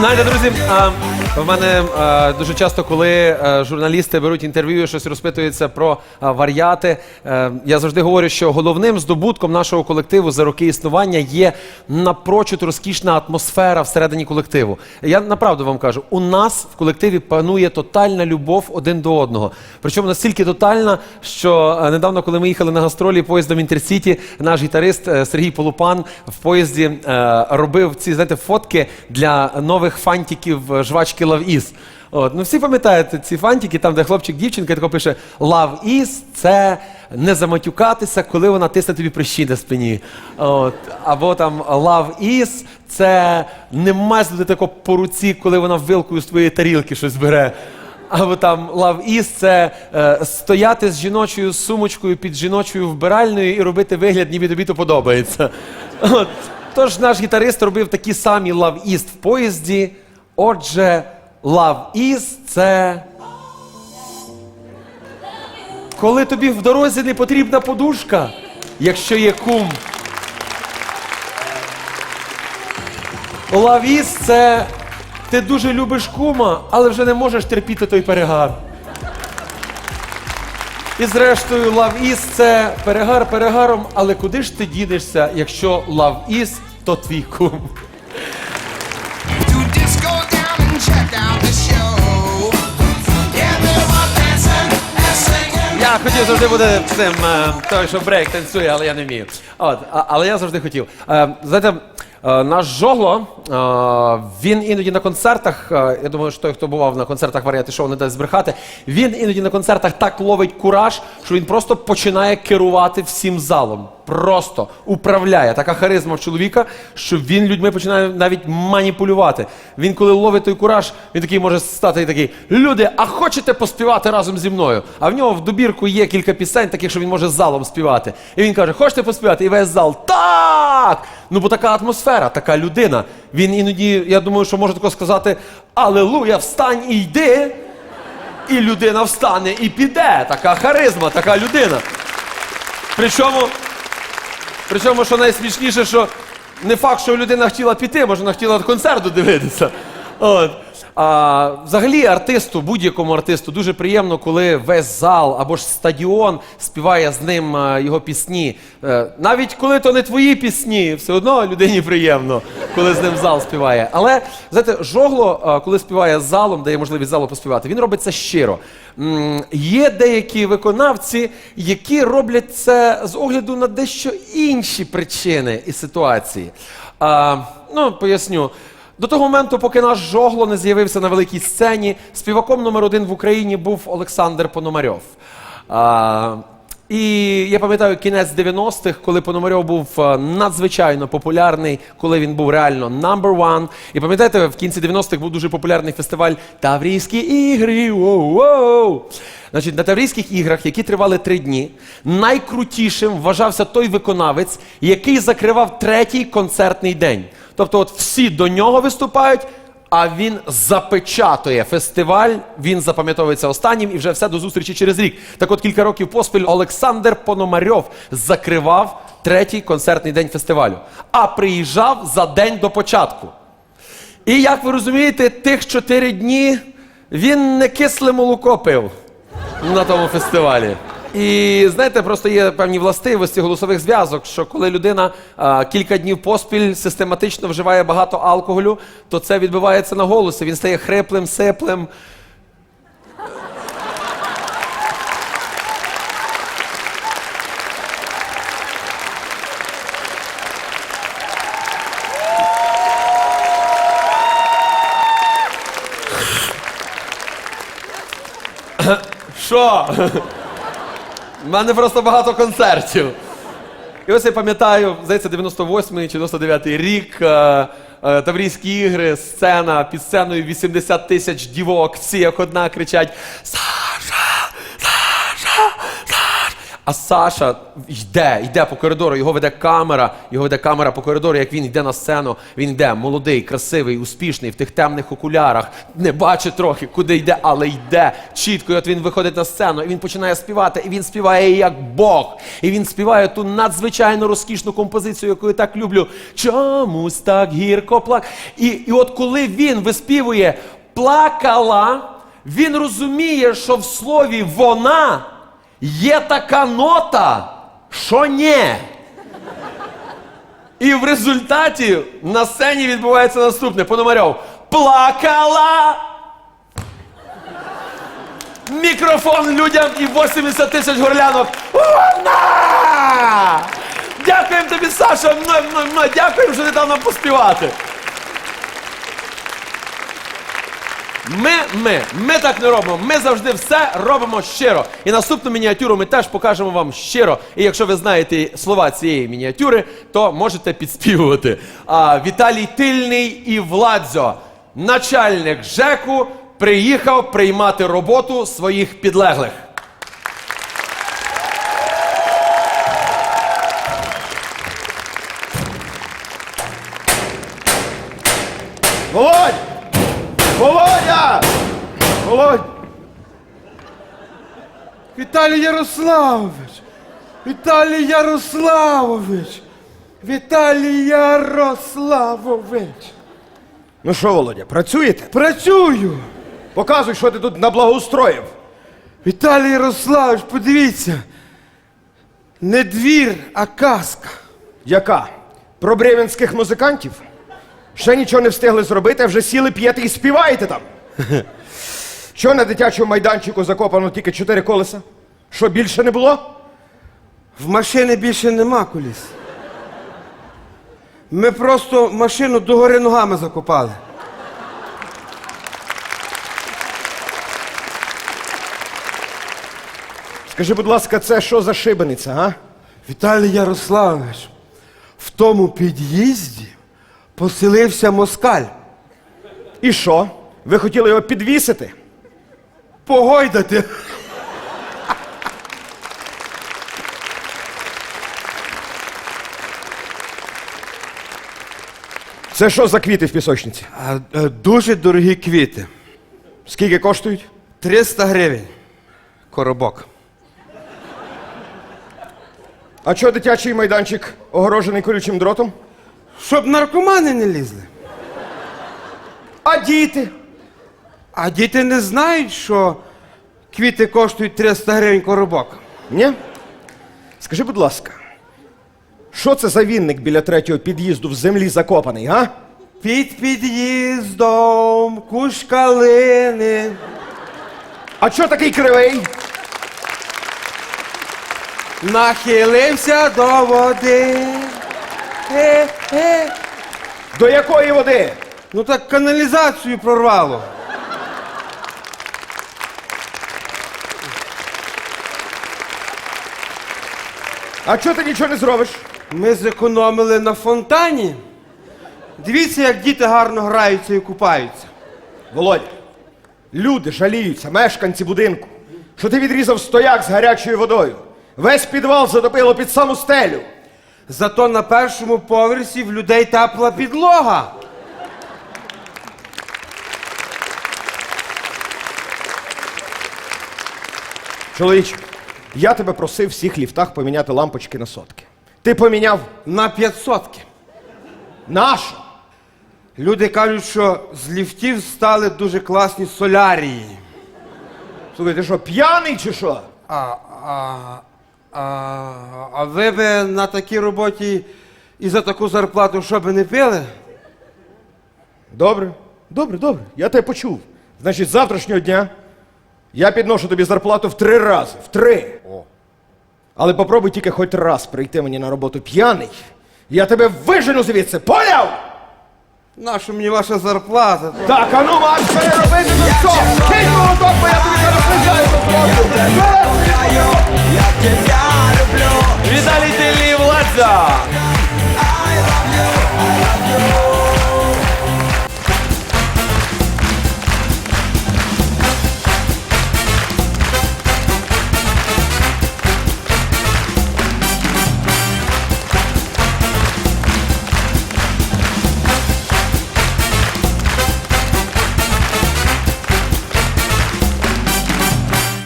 Знаєте, друзі, а, в мене а, дуже часто, коли а, журналісти беруть інтерв'ю, і щось розпитуються про а, варіати, е, я завжди говорю, що головним здобутком нашого колективу за роки існування є напрочуд розкішна атмосфера всередині колективу. Я направду вам кажу, у нас в колективі панує тотальна любов один до одного. Причому настільки тотальна, що е, недавно, коли ми їхали на гастролі поїздом Інтерсіті, наш гітарист е, Сергій Полупан в поїзді е, робив ці знаєте, фотки для нових фантиків е, жвачки Love Is. От, ну всі пам'ятаєте ці фантики, там, де хлопчик дівчинка тако пише Love is – це не заматюкатися, коли вона тисне тобі прищі на спині. От, або там Love is – це не мазати тако по руці, коли вона вилкою з твоєї тарілки щось бере. Або там Love is – це е, стояти з жіночою сумочкою під жіночою вбиральною і робити вигляд, ніби тобі то подобається. От. Тож наш гітарист робив такі самі Love is в поїзді. Отже, Love is – це. Коли тобі в дорозі не потрібна подушка, якщо є кум. Love is – це ти дуже любиш кума, але вже не можеш терпіти той перегар. І зрештою, love is – це перегар перегаром, але куди ж ти дінешся, якщо love is – то твій кум. Хотів завжди бути цим, е, той, що брейк танцює, але я не вмію. От, але я завжди хотів. Е, знаєте, наш жогло, е, він іноді на концертах, е, я думаю, що той, хто бував на концертах варіати шоу, не дасть збрехати, він іноді на концертах так ловить кураж, що він просто починає керувати всім залом. Просто управляє. Така харизма в чоловіка, що він людьми починає навіть маніпулювати. Він, коли ловить той кураж, він такий може стати і такий: Люди, а хочете поспівати разом зі мною? А в нього в добірку є кілька пісень, таких, що він може залом співати. І він каже: Хочете поспівати? І весь зал так! Ну, бо така атмосфера, така людина. Він іноді, я думаю, що може тако сказати: Алелуя, встань і йди. І людина встане і піде. Така харизма, така людина. Причому. Причому, що найсмішніше, що не факт, що людина хотіла піти, може, вона хотіла концерт дивитися. От. А, взагалі, артисту, будь-якому артисту, дуже приємно, коли весь зал або ж стадіон співає з ним а, його пісні. Е, навіть коли то не твої пісні, все одно людині приємно, коли з ним зал співає. Але знаєте, жогло, а, коли співає з залом, дає можливість залу поспівати, він робить це щиро. М, Є деякі виконавці, які роблять це з огляду на дещо інші причини і ситуації. А, ну, поясню. До того моменту, поки наш жогло не з'явився на великій сцені, співаком номер один в Україні був Олександр Пономарьов. А, і я пам'ятаю кінець 90-х, коли Пономарьов був е, надзвичайно популярний, коли він був реально number one. І пам'ятаєте, в кінці 90-х був дуже популярний фестиваль Таврійські ігри. Воу-воу. Значить, на Таврійських іграх, які тривали три дні, найкрутішим вважався той виконавець, який закривав третій концертний день. Тобто, от всі до нього виступають, а він запечатує фестиваль, він запам'ятовується останнім і вже все до зустрічі через рік. Так от кілька років поспіль Олександр Пономарьов закривав третій концертний день фестивалю, а приїжджав за день до початку. І як ви розумієте, тих чотири дні він не кисле молоко пив на тому фестивалі. І знаєте, просто є певні властивості голосових зв'язок, що коли людина а, кілька днів поспіль систематично вживає багато алкоголю, то це відбувається на голосі. Він стає хриплим, сиплим. Що? У мене просто багато концертів. І ось я пам'ятаю, здається, 98-й чи 99-й рік, е, е, Таврійські ігри, сцена, під сценою 80 тисяч дівок, всі як одна кричать Саша! Саша! Саша! А Саша йде, йде по коридору, його веде камера, його веде камера по коридору, як він йде на сцену. Він йде молодий, красивий, успішний, в тих темних окулярах, не бачить трохи, куди йде, але йде чітко. І от він виходить на сцену, і він починає співати, і він співає як Бог. І він співає ту надзвичайно розкішну композицію, яку я так люблю. Чомусь так гірко плак. І, і от коли він виспівує плакала, він розуміє, що в слові вона є така нота, що ні. І в результаті на сцені відбувається наступне. Пономарьов. Плакала. Мікрофон людям і 80 тисяч горлянок. Вона! Дякуємо тобі, Саша. Дякуємо, що ти дав нам поспівати. Ми, ми, ми так не робимо. Ми завжди все робимо щиро. І наступну мініатюру ми теж покажемо вам щиро. І якщо ви знаєте слова цієї мініатюри, то можете підспівувати. А, Віталій Тильний і Владзо, начальник ЖЕКу, приїхав приймати роботу своїх підлеглих. Володь! Володя! Володь! Віталій Ярославович! Віталій Ярославович! Віталій Ярославович! Ну що, Володя, працюєте? Працюю! Показуй, що ти тут наблагоустроїв. Віталій Ярославович, подивіться. Не двір, а казка. Яка? Про бревенських музикантів? Ще нічого не встигли зробити, а вже сіли п'єте і співаєте там. Що на дитячому майданчику закопано тільки чотири колеса? Що більше не було? В машини більше нема коліс. Ми просто машину догори ногами закопали. Скажи, будь ласка, це що за шибениця, а? Віталій Ярославович, в тому під'їзді поселився москаль. І що? Ви хотіли його підвісити? Погойдати. Це що за квіти в пісочниці? А, е, дуже дорогі квіти. Скільки коштують? 300 гривень. Коробок. А чого дитячий майданчик огорожений колючим дротом? Щоб наркомани не лізли. А діти? А діти не знають, що квіти коштують 300 гривень коробок. Ні? Скажи, будь ласка, що це за вінник біля третього під'їзду в землі закопаний, а? Під під'їздом кущ калини. А чого такий кривий? Нахилився до води. Е, е. До якої води? Ну так каналізацію прорвало. А чого ти нічого не зробиш? Ми зекономили на фонтані. Дивіться, як діти гарно граються і купаються. Володя, люди жаліються, мешканці будинку, що ти відрізав стояк з гарячою водою. Весь підвал затопило під саму стелю. Зато на першому поверсі в людей тепла підлога. Чоловіче, я тебе просив в всіх ліфтах поміняти лампочки на сотки. Ти поміняв На 500. нашу. Люди кажуть, що з ліфтів стали дуже класні солярії. Слухай, ти що, п'яний чи що? А, а, а, а ви би на такій роботі і за таку зарплату що би не пили? Добре, добре, добре. Я тебе почув. Значить, з завтрашнього дня я підношу тобі зарплату в три рази. В три. Але попробуй тільки хоч раз прийти мені на роботу п'яний. Я тебе вижену звідси, поняв? Наша мені ваша зарплата? Так, а ну маш переробити ну що? Кинь молоток, бо я тобі зараз призяю Віталій Тильний і Владзо!